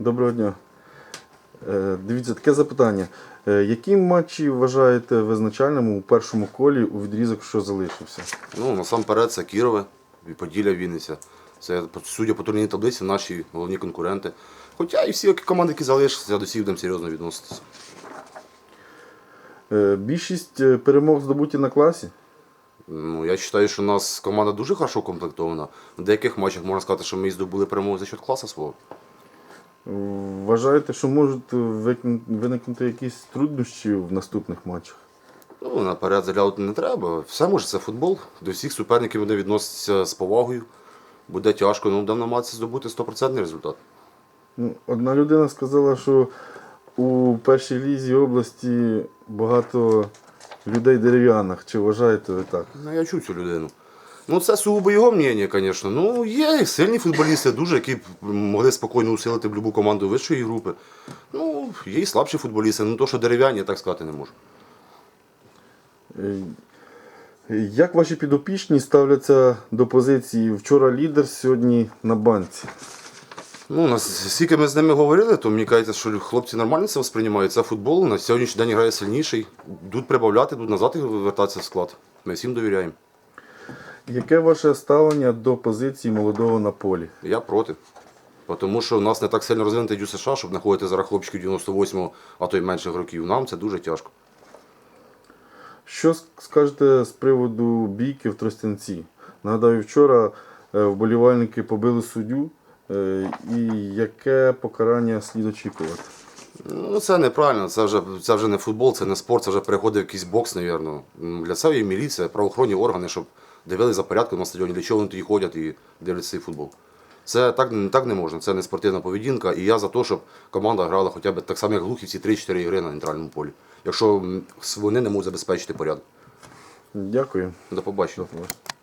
Доброго дня. Е, Дивіться, таке запитання. Е, Які матчі вважаєте визначальними у першому колі у відрізок, що залишився? Ну, насамперед, це Кірове, і Поділля, Вінниця. Це, судя по турнірній таблиці, наші головні конкуренти. Хоча і всі команди, які залишилися, до всіх будемо серйозно відноситися. Е, Більшість перемог здобуті на класі. Ну, я вважаю, що у нас команда дуже хорошо укомплектована. В деяких матчах можна сказати, що ми здобули перемогу за счет класу свого. Вважаєте, що можуть виникнути якісь труднощі в наступних матчах? Ну, наперед заглядати не треба. Все може, це футбол. До всіх суперників вони відносяться з повагою. Буде тяжко, ну будемо намагатися здобути 100% результат. Ну, одна людина сказала, що у першій лізі області багато людей дерев'яних. Чи вважаєте ви так? Ну, я чую цю людину. Ну, це сугубо його мнення, звісно. Ну, є сильні футболісти, дуже, які могли спокійно усилити будь-яку команду вищої групи. Ну, є і слабші футболісти, ну то, що дерев'яні, я так сказати не можу. Е, Як ваші підопічні ставляться до позиції вчора лідер, сьогодні на банці? Ну, у нас, скільки ми з ними говорили, то мені кажеться, що хлопці нормально це сприймають. Це футбол, на сьогоднішній день грає сильніший. Йдуть прибавляти, йдуть назад і вертатися в склад. Ми всім довіряємо. Яке ваше ставлення до позиції молодого на полі? Я проти. Тому що у нас не так сильно розвинутий дю США, щоб знаходити зараз хлопчиків 98-го, а то й менших років. Нам це дуже тяжко. Що скажете з приводу бійки в Тростянці? Нагадаю, вчора е, вболівальники побили суддю. Е, І яке покарання слід очікувати? Ну, це неправильно, це вже, це вже не футбол, це не спорт, це вже переходить в якийсь бокс, мабуть. Для цього є міліція, правоохоронні органи, щоб дивилися за порядком на стадіоні, для чого вони тоді ходять і дивляться цей футбол. Це так, так не можна, це не спортивна поведінка. І я за те, щоб команда грала хоча б так само, як глухівці, 3-4 ігри на нейтральному полі. Якщо вони не можуть забезпечити порядок. Дякую. До побачення. До побачення.